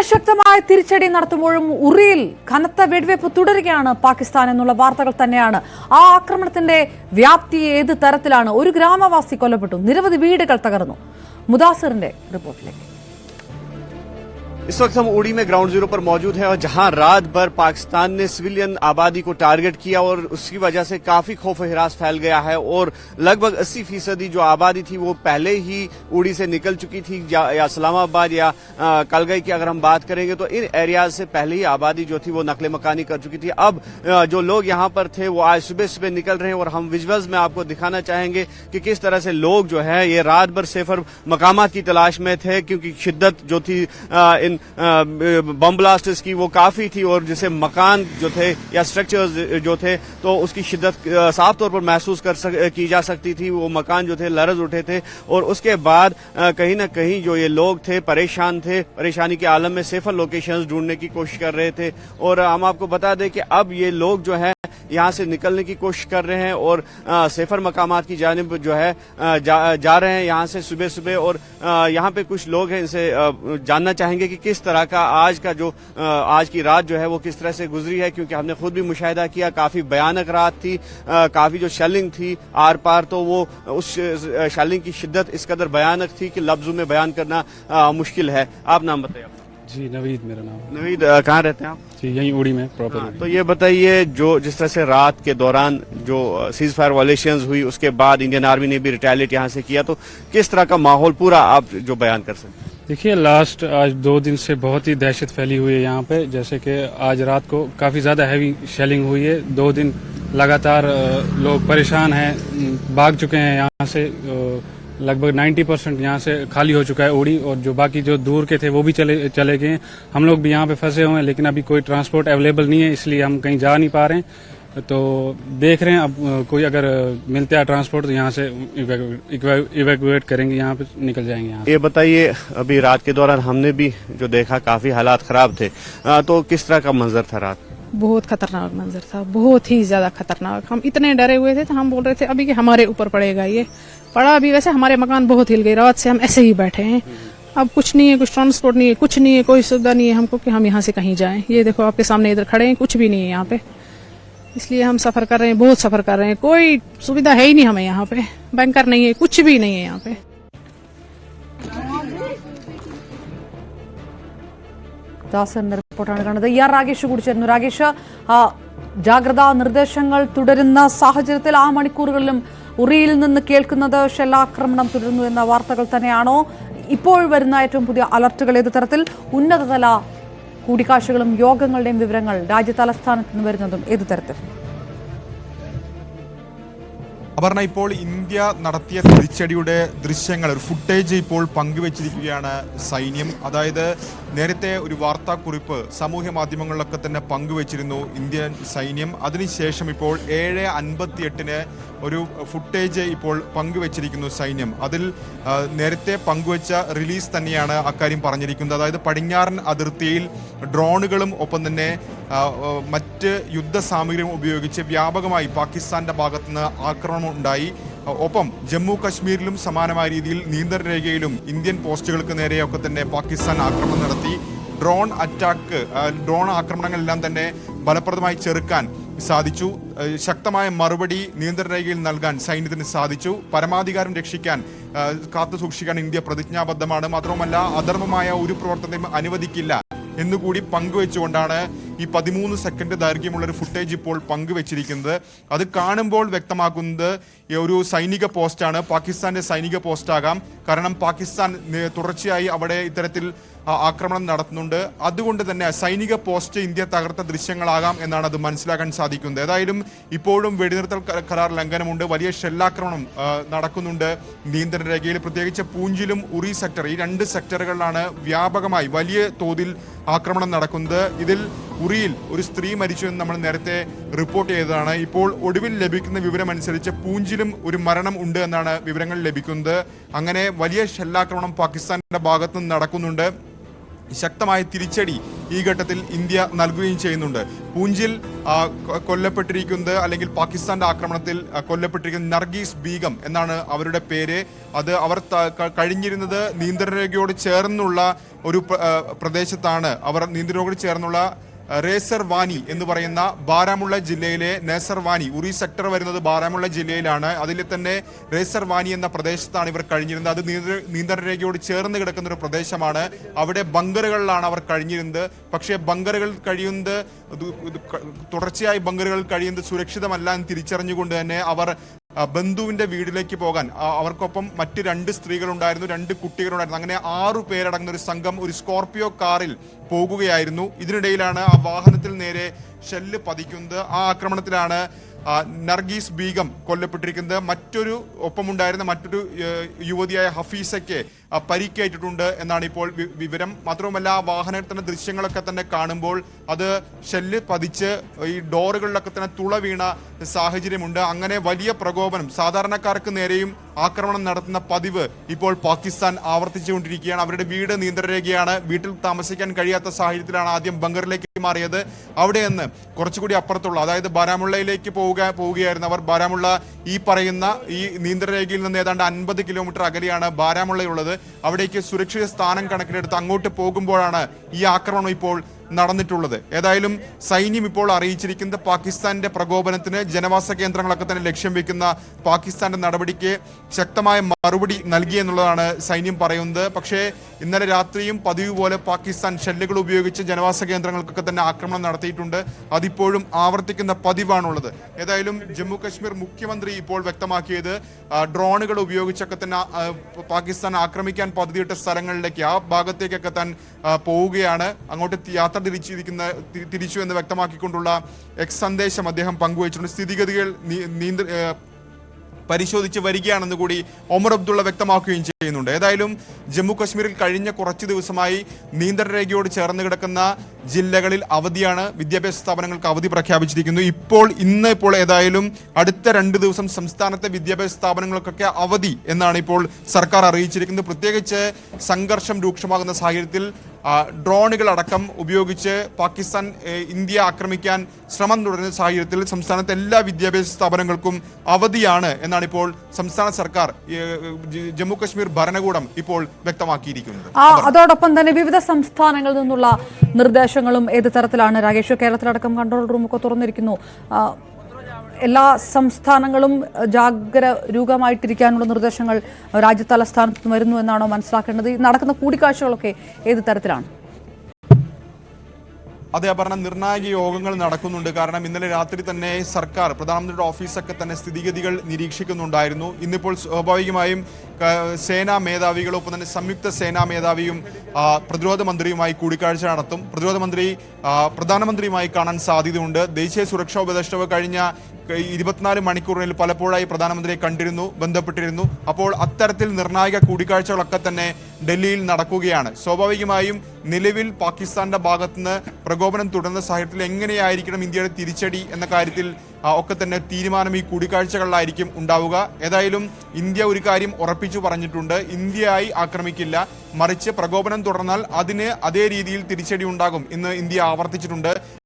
ഇത്ര ശക്തമായ തിരിച്ചടി നടത്തുമ്പോഴും ഉറിയിൽ കനത്ത വെടിവെപ്പ് തുടരുകയാണ് പാകിസ്ഥാൻ എന്നുള്ള വാർത്തകൾ തന്നെയാണ്. ആ ആക്രമണത്തിന്റെ വ്യാപ്തി ഏത് തരത്തിലാണ്? ഒരു ഗ്രാമവാസി കൊല്ലപ്പെട്ടു. നിരവധി വീടുകൾ തകർന്നു. മുദാസിറിന്റെ റിപ്പോർട്ടിലേക്ക്. इस वक्त हम उड़ी में ग्राउंड ज़ीरो पर मौजूद हैं और जहाँ रात भर पाकिस्तान ने सिविलियन आबादी को टारगेट किया और उसकी वजह से काफ़ी खौफ हिरास फैल गया है और लगभग 80 फ़ीसदी जो आबादी थी वो पहले ही उड़ी से निकल चुकी थी या, इस्लामाबाद या कलगई की अगर हम बात करेंगे तो इन एरियाज़ से पहले ही आबादी जो थी वो नकले मकानी कर चुकी थी। अब जो लोग यहाँ पर थे वो आज सुबह सुबह निकल रहे हैं और हम विजुअल्स में आपको दिखाना चाहेंगे कि किस तरह से लोग जो है ये रात भर सेफर मकाम की तलाश में थे क्योंकि शिद्दत जो थी इन बम ब्लास्टर्स की वो काफ़ी थी और जैसे मकान जो थे या स्ट्रक्चर्स जो थे तो उसकी शिद्दत साफ़ तौर पर महसूस कर सक, की जा सकती थी। वो मकान जो थे लरज उठे थे और उसके बाद कहीं ना कहीं जो ये लोग थे परेशान थे। परेशानी के आलम में सेफर लोकेशंस ढूँढने की कोशिश कर रहे थे। और हम आपको बता दें कि अब ये लोग जो है यहाँ से निकलने की कोशिश कर रहे हैं और अ, सेफर मकामात की जानब जो है अ, जा, जा रहे हैं यहाँ से सुबह सुबह और यहाँ पे कुछ लोग हैं इनसे जानना चाहेंगे कि किस तरह का आज का जो अ, आज की रात जो है वो किस तरह से गुजरी है क्योंकि हमने खुद भी मुशाहिदा किया काफ़ी भयानक रात थी काफ़ी जो शेलिंग थी आर पार तो वो उस शेलिंग की शिद्दत इस कदर भयानक थी कि लफ्जों में बयान करना अ, मुश्किल है आप नाम बताइए। जी नवीद मेरा नाम नवीद कहाँ रहते हैं आप? जी यहीं उड़ी में प्रॉपर हाँ, तो ये बताइए जो जिस तरह से रात के दौरान जो सीज फायर वायलेशन हुई उसके बाद इंडियन आर्मी ने भी रिटेलिएट यहाँ से किया तो किस तरह का माहौल पूरा आप जो बयान कर सकते देखिए लास्ट आज दो दिन से बहुत ही दहशत फैली हुई है यहाँ पे जैसे कि आज रात को काफ़ी ज़्यादा हैवी शेलिंग हुई है। दो दिन लगातार लोग परेशान हैं भाग चुके हैं यहाँ से लगभग 90 परसेंट यहाँ से खाली हो चुका है उड़ी और जो बाकी जो दूर के थे वो भी चले चले गए हम लोग भी यहाँ पे फंसे हुए हैं लेकिन अभी कोई ट्रांसपोर्ट अवेलेबल नहीं है इसलिए हम कहीं जा नहीं पा रहे हैं। तो देख रहे हैं अब कोई अगर मिलता है ट्रांसपोर्ट तो यहाँ से इवैक्यूएट करेंगे यहाँ पे निकल जाएँगे यहाँ ये बताइए अभी रात के दौरान हमने भी जो देखा काफ़ी हालात खराब थे। अ, तो किस तरह का मंजर था रात? बहुत खतरनाक मंजर था बहुत ही ज़्यादा खतरनाक। हम इतने डरे हुए थे तो हम बोल रहे थे अभी कि हमारे ऊपर पड़ेगा ये। पड़ा अभी वैसे हमारे मकान बहुत हिल गए रात से हम ऐसे ही बैठे हैं अब कुछ नहीं है कुछ ट्रांसपोर्ट नहीं है कुछ नहीं है कोई सुविधा नहीं है हमको कि हम यहाँ से कहीं जाएं ये देखो आपके सामने इधर खड़े हैं कुछ भी नहीं है यहाँ पे इसलिए हम सफर कर रहे हैं बहुत सफर कर रहे हैं कोई सुविधा है ही नहीं हमें यहाँ पे बैंकर नहीं है कुछ भी नहीं है यहाँ पे ദാസന്റെ റിപ്പോർട്ടാണ് കണ്ടത് ഇ ആർ രാഗേഷ് കൂടി ചേരുന്നു രാഗേഷ് ആ, ജാഗ്രതാ നിർദ്ദേശങ്ങൾ തുടരുന്ന സാഹചര്യത്തിൽ ആ മണിക്കൂറുകളിലും ഉറിയിൽ നിന്ന് കേൾക്കുന്നത് ഷെല്ലാക്രമണം തുടരുന്നു എന്ന വാർത്തകൾ തന്നെയാണോ? ഇപ്പോൾ വരുന്ന ഏറ്റവും പുതിയ അലർട്ടുകൾ ഏത് തരത്തിൽ? ഉന്നതതല കൂടിക്കാഴ്ചകളും യോഗങ്ങളുടെയും വിവരങ്ങൾ രാജ്യതലസ്ഥാനത്ത് നിന്ന് വരുന്നതും ഏത് തരത്തിൽ? അപർണ ഇപ്പോൾ ഇന്ത്യ നടത്തിയ തിരിച്ചടിയുടെ ദൃശ്യങ്ങൾ ഒരു ഫുട്ടേജ് ഇപ്പോൾ പങ്കുവച്ചിരിക്കുകയാണ് സൈന്യം. അതായത് നേരത്തെ ഒരു വാർത്താക്കുറിപ്പ് സമൂഹ മാധ്യമങ്ങളിലൊക്കെ തന്നെ പങ്കുവച്ചിരുന്നു ഇന്ത്യൻ സൈന്യം. അതിനുശേഷം ഇപ്പോൾ ഏഴ് അൻപത്തിയെട്ടിന് ഒരു ഫുട്ടേജ് ഇപ്പോൾ പങ്കുവച്ചിരിക്കുന്നു സൈന്യം. അതിൽ നേരത്തെ പങ്കുവച്ച റിലീസ് തന്നെയാണ് അക്കാര്യം പറഞ്ഞിരിക്കുന്നത്. അതായത് പടിഞ്ഞാറൻ അതിർത്തിയിൽ ഡ്രോണുകളും ഒപ്പം തന്നെ മറ്റ് യുദ്ധ സാമഗ്രികൾ ഉപയോഗിച്ച് വ്യാപകമായി പാകിസ്ഥാന്റെ ഭാഗത്തുനിന്ന് ആക്രമണം ഉണ്ടായി. ഒപ്പം ജമ്മു കശ്മീരിലും സമാനമായ രീതിയിൽ നിയന്ത്രണ രേഖയിലും ഇന്ത്യൻ പോസ്റ്റുകൾക്ക് നേരെയൊക്കെ തന്നെ പാകിസ്ഥാൻ ആക്രമണം നടത്തി. ഡ്രോൺ അറ്റാക്ക് ഡ്രോൺ ആക്രമണങ്ങളെല്ലാം തന്നെ ഫലപ്രദമായി ചെറുക്കാൻ സാധിച്ചു. ശക്തമായ മറുപടി നിയന്ത്രണ രേഖയിൽ നൽകാൻ സൈന്യത്തിന് സാധിച്ചു. പരമാധികാരം രക്ഷിക്കാൻ കാത്തു സൂക്ഷിക്കാൻ ഇന്ത്യ പ്രതിജ്ഞാബദ്ധമാണ്. മാത്രവുമല്ല അധർമ്മമായ ഒരു പ്രവർത്തനവും അനുവദിക്കില്ല. എന്നുകൂടി പങ്കുവെച്ചുകൊണ്ടാണ് ഈ പതിമൂന്ന് സെക്കൻഡ് ദൈർഘ്യമുള്ള ഒരു ഫുട്ടേജ് ഇപ്പോൾ പങ്കുവച്ചിരിക്കുന്നത്. അത് കാണുമ്പോൾ വ്യക്തമാക്കുന്നത് ഒരു സൈനിക പോസ്റ്റാണ് പാകിസ്ഥാന്റെ സൈനിക പോസ്റ്റാകാം കാരണം പാകിസ്ഥാൻ തുടർച്ചയായി അവിടെ ഇത്തരത്തിൽ ആക്രമണം നടത്തുന്നുണ്ട്. അതുകൊണ്ട് തന്നെ സൈനിക പോസ്റ്റ് ഇന്ത്യ തകർത്ത ദൃശ്യങ്ങളാകാം എന്നാണ് അത് മനസ്സിലാക്കാൻ സാധിക്കുന്നത്. ഏതായാലും ഇപ്പോഴും വെടിനിർത്തൽ കരാർ ലംഘനമുണ്ട്. വലിയ ഷെല്ലാക്രമണം നടക്കുന്നുണ്ട്. നിയന്ത്രണ രേഖയിൽ പ്രത്യേകിച്ച് പൂഞ്ചിലും ഉറി സെക്ടർ ഈ രണ്ട് സെക്ടറുകളിലാണ് വ്യാപകമായി വലിയ തോതിൽ ആക്രമണം നടക്കുന്നത്. ഇതിൽ ഉറിയിൽ ഒരു സ്ത്രീ മരിച്ചു എന്ന് നമ്മൾ നേരത്തെ റിപ്പോർട്ട് ചെയ്തതാണ്. ഇപ്പോൾ ഒടുവിൽ ലഭിക്കുന്ന വിവരമനുസരിച്ച് പൂഞ്ചിലും ഒരു മരണം ഉണ്ട് എന്നാണ് വിവരങ്ങൾ ലഭിക്കുന്നത്. അങ്ങനെ വലിയ ഷെല്ലാക്രമണം പാകിസ്ഥാന്റെ ഭാഗത്തുനിന്ന് നടക്കുന്നുണ്ട്. ശക്തമായ തിരിച്ചടി ഈ ഘട്ടത്തിൽ ഇന്ത്യ നൽകുകയും ചെയ്യുന്നുണ്ട്. പൂഞ്ചിൽ കൊല്ലപ്പെട്ടിരിക്കുന്നത് അല്ലെങ്കിൽ പാകിസ്ഥാന്റെ ആക്രമണത്തിൽ കൊല്ലപ്പെട്ടിരിക്കുന്ന നർഗീസ് ബീഗം എന്നാണ് അവരുടെ പേര്. അത് അവർ കഴിഞ്ഞിരുന്നത് നിയന്ത്രണ നിയന്ത്രണരേഖയോട് ചേർന്നുള്ള ഒരു പ്ര- പ്രദേശത്താണ്. അവർ നിയന്ത്രണയോട് ചേർന്നുള്ള റേസർ വാനി എന്ന് പറയുന്ന ബാരാമുള്ള ജില്ലയിലെ നേസർ വാനി ഉറി സെക്ടർ വരുന്നത് ബാരാമുള്ള ജില്ലയിലാണ്. അതിൽ തന്നെ റേസർ വാനി എന്ന പ്രദേശത്താണ് ഇവർ കഴിഞ്ഞിരുന്നത്. അത് നിയന്ത്ര- നിയന്ത്രണ രേഖയോട് ചേർന്ന് കിടക്കുന്ന ഒരു പ്രദേശമാണ്. അവിടെ ബങ്കറുകളിലാണ് അവർ കഴിഞ്ഞിരുന്നത്. പക്ഷേ ബങ്കറുകൾ കഴിയുന്നത് തുടർച്ചയായി ബങ്കറുകൾ കഴിയുന്നത് സുരക്ഷിതമല്ല എന്ന് തിരിച്ചറിഞ്ഞുകൊണ്ട് തന്നെ അവർ ബന്ധുവിന്റെ വീടിലേക്ക് പോകാൻ അവർക്കൊപ്പം മറ്റ് രണ്ട് സ്ത്രീകളുണ്ടായിരുന്നു രണ്ട് കുട്ടികളുണ്ടായിരുന്നു. അങ്ങനെ ആറു പേരടങ്ങുന്ന ഒരു സംഘം ഒരു സ്കോർപിയോ കാറിൽ പോകുകയായിരുന്നു. ഇതിനിടയിലാണ് ആ വാഹനത്തിൽ നേരെ ഷെല്ല് പതിക്കുന്നത്. ആ ആക്രമണത്തിലാണ് നർഗീസ് ബീഗം കൊല്ലപ്പെട്ടിരിക്കുന്നത്. മറ്റൊരു ഒപ്പമുണ്ടായിരുന്ന മറ്റൊരു യുവതിയായ ഹഫീസയ്ക്ക് പരിക്കേറ്റിട്ടുണ്ട് എന്നാണ് ഇപ്പോൾ വിവരം. മാത്രവുമല്ല വാഹനത്തിന്റെ ദൃശ്യങ്ങളൊക്കെ തന്നെ കാണുമ്പോൾ അത് ഷെല്ല് പതിച്ച് ഈ ഡോറുകളിലൊക്കെ തന്നെ തുള വീണ സാഹചര്യമുണ്ട്. അങ്ങനെ വലിയ പ്രകോപനം സാധാരണക്കാർക്ക് നേരെയും ആക്രമണം നടത്തുന്ന പതിവ് ഇപ്പോൾ പാകിസ്ഥാൻ ആവർത്തിച്ചുകൊണ്ടിരിക്കുകയാണ്. അവരുടെ വീട് നിയന്ത്രണരേഖയാണ് വീട്ടിൽ താമസിക്കാൻ കഴിയാത്ത സാഹചര്യത്തിലാണ് ആദ്യം ബംഗറിലേക്ക് മാറിയത്. അവിടെ നിന്ന് കുറച്ചുകൂടി അപ്പുറത്തുള്ള അതായത് ബാരാമുള്ളയിലേക്ക് പോവുക പോവുകയായിരുന്നു അവർ. ബാരാമുള്ള ഈ പറയുന്ന ഈ നിയന്ത്രണരേഖയിൽ നിന്ന് ഏതാണ്ട് അൻപത് കിലോമീറ്റർ അകലെയാണ് ബാരാമുള്ളയുള്ളത്. അവിടേക്ക് സുരക്ഷിത സ്ഥാനം കണക്കിലെടുത്ത് അങ്ങോട്ട് പോകുമ്പോഴാണ് ഈ ആക്രമണം ഇപ്പോൾ നടന്നിട്ടുള്ളത്. ഏതായാലും സൈന്യം ഇപ്പോൾ അറിയിച്ചിരിക്കുന്നത് പാകിസ്ഥാന്റെ പ്രകോപനത്തിന് ജനവാസ കേന്ദ്രങ്ങളൊക്കെ തന്നെ ലക്ഷ്യം വെക്കുന്ന പാകിസ്ഥാന്റെ നടപടിക്ക് ശക്തമായ മറുപടി നൽകി എന്നുള്ളതാണ് സൈന്യം പറയുന്നത്. പക്ഷേ ഇന്നലെ രാത്രിയും പതിവ് പോലെ പാകിസ്ഥാൻ ഷെല്ലുകൾ ഉപയോഗിച്ച് ജനവാസ കേന്ദ്രങ്ങൾക്കൊക്കെ തന്നെ ആക്രമണം നടത്തിയിട്ടുണ്ട്. അതിപ്പോഴും ആവർത്തിക്കുന്ന പതിവാണുള്ളത്. ഏതായാലും ജമ്മു കശ്മീർ മുഖ്യമന്ത്രി ഇപ്പോൾ വ്യക്തമാക്കിയത് ഡ്രോണുകൾ ഉപയോഗിച്ചൊക്കെ തന്നെ പാകിസ്ഥാൻ ആക്രമിക്കാൻ പദ്ധതിയിട്ട സ്ഥലങ്ങളിലേക്ക് ആ ഭാഗത്തേക്കൊക്കെ താൻ പോവുകയാണ്. അങ്ങോട്ട് യാത്ര തിരിച്ചിരിക്കുന്ന തിരിച്ചു എന്ന് വ്യക്തമാക്കിക്കൊണ്ടുള്ള എക്സ് സന്ദേശം അദ്ദേഹം പങ്കുവച്ചിട്ടുണ്ട്. സ്ഥിതിഗതികൾ നീന്ത പരിശോധിച്ച് വരികയാണെന്ന് കൂടി ഒമർ അബ്ദുള്ള വ്യക്തമാക്കുകയും ചെയ്യുന്നുണ്ട്. ഏതായാലും ജമ്മു കശ്മീരിൽ കഴിഞ്ഞ കുറച്ച് ദിവസമായി നിയന്ത്രണ രേഖയോട് ചേർന്ന് കിടക്കുന്ന ജില്ലകളിൽ അവധിയാണ് വിദ്യാഭ്യാസ സ്ഥാപനങ്ങൾക്ക് അവധി പ്രഖ്യാപിച്ചിരിക്കുന്നു. ഇപ്പോൾ ഇന്ന് ഇപ്പോൾ ഏതായാലും അടുത്ത രണ്ട് ദിവസം സംസ്ഥാനത്തെ വിദ്യാഭ്യാസ സ്ഥാപനങ്ങൾക്കൊക്കെ അവധി എന്നാണ് ഇപ്പോൾ സർക്കാർ അറിയിച്ചിരിക്കുന്നത്. പ്രത്യേകിച്ച് സംഘർഷം രൂക്ഷമാകുന്ന സാഹചര്യത്തിൽ ഡ്രോണുകളടക്കം ഉപയോഗിച്ച് പാകിസ്ഥാൻ ഇന്ത്യ ആക്രമിക്കാൻ ശ്രമം തുടരുന്ന സാഹചര്യത്തിൽ സംസ്ഥാനത്തെ എല്ലാ വിദ്യാഭ്യാസ സ്ഥാപനങ്ങൾക്കും അവധിയാണ് എന്നാണ് ഇപ്പോൾ സംസ്ഥാന സർക്കാർ ജമ്മു കശ്മീർ ഭരണകൂടം ഇപ്പോൾ വ്യക്തമാക്കിയിരിക്കുന്നത്. അതോടൊപ്പം തന്നെ വിവിധ സംസ്ഥാനങ്ങളിൽ നിന്നുള്ള നിർദ്ദേശങ്ങളും ഏത് തരത്തിലാണ്? രാകേഷ് കേരളത്തിലടക്കം കൺട്രോൾ റൂമൊക്കെ തുറന്നിരിക്കുന്നു. എല്ലാ സംസ്ഥാനങ്ങളും ജാഗരൂകമായിട്ടിരിക്കാനുള്ള നിർദ്ദേശങ്ങൾ രാജ്യതലസ്ഥാനത്ത് നിന്ന് വരുന്നു എന്നാണോ മനസ്സിലാക്കേണ്ടത്? നടക്കുന്ന കൂടിക്കാഴ്ചകളൊക്കെ ഏത് തരത്തിലാണ്? അതേ പറഞ്ഞ നിർണായക യോഗങ്ങൾ നടക്കുന്നുണ്ട്. കാരണം ഇന്നലെ രാത്രി തന്നെ സർക്കാർ പ്രധാനമന്ത്രിയുടെ ഓഫീസൊക്കെ തന്നെ സ്ഥിതിഗതികൾ നിരീക്ഷിക്കുന്നുണ്ടായിരുന്നു. ഇന്നിപ്പോൾ സ്വാഭാവികമായും സേനാ സേനാ മേധാവികളൊപ്പം തന്നെ സംയുക്ത സേനാ മേധാവിയും പ്രതിരോധ മന്ത്രിയുമായി കൂടിക്കാഴ്ച നടത്തും. പ്രതിരോധ മന്ത്രി പ്രധാനമന്ത്രിയുമായി കാണാൻ സാധ്യതയുണ്ട്. ദേശീയ സുരക്ഷാ ഉപദേഷ്ടാവ് കഴിഞ്ഞ ഇരുപത്തിനാല് മണിക്കൂറിൽ പലപ്പോഴായി പ്രധാനമന്ത്രിയെ കണ്ടിരുന്നു ബന്ധപ്പെട്ടിരുന്നു. അപ്പോൾ അത്തരത്തിൽ നിർണായക കൂടിക്കാഴ്ചകളൊക്കെ തന്നെ ഡൽഹിയിൽ നടക്കുകയാണ്. സ്വാഭാവികമായും നിലവിൽ പാകിസ്ഥാന്റെ ഭാഗത്തുനിന്ന് പ്രകോപനം തുടരുന്ന സാഹചര്യത്തിൽ എങ്ങനെയായിരിക്കണം ഇന്ത്യയുടെ തിരിച്ചടി എന്ന കാര്യത്തിൽ ഒക്കെ തന്നെ തീരുമാനം ഈ കൂടിക്കാഴ്ചകളിലായിരിക്കും ഉണ്ടാവുക. ഏതായാലും ഇന്ത്യ ഒരു കാര്യം ഉറപ്പിച്ചു പറഞ്ഞിട്ടുണ്ട്. ഇന്ത്യയായി ആക്രമിക്കില്ല. മറിച്ച് പ്രകോപനം തുടർന്നാൽ അതിന് അതേ രീതിയിൽ തിരിച്ചടി ഉണ്ടാകും എന്ന് ഇന്ത്യ ആവർത്തിച്ചിട്ടുണ്ട്.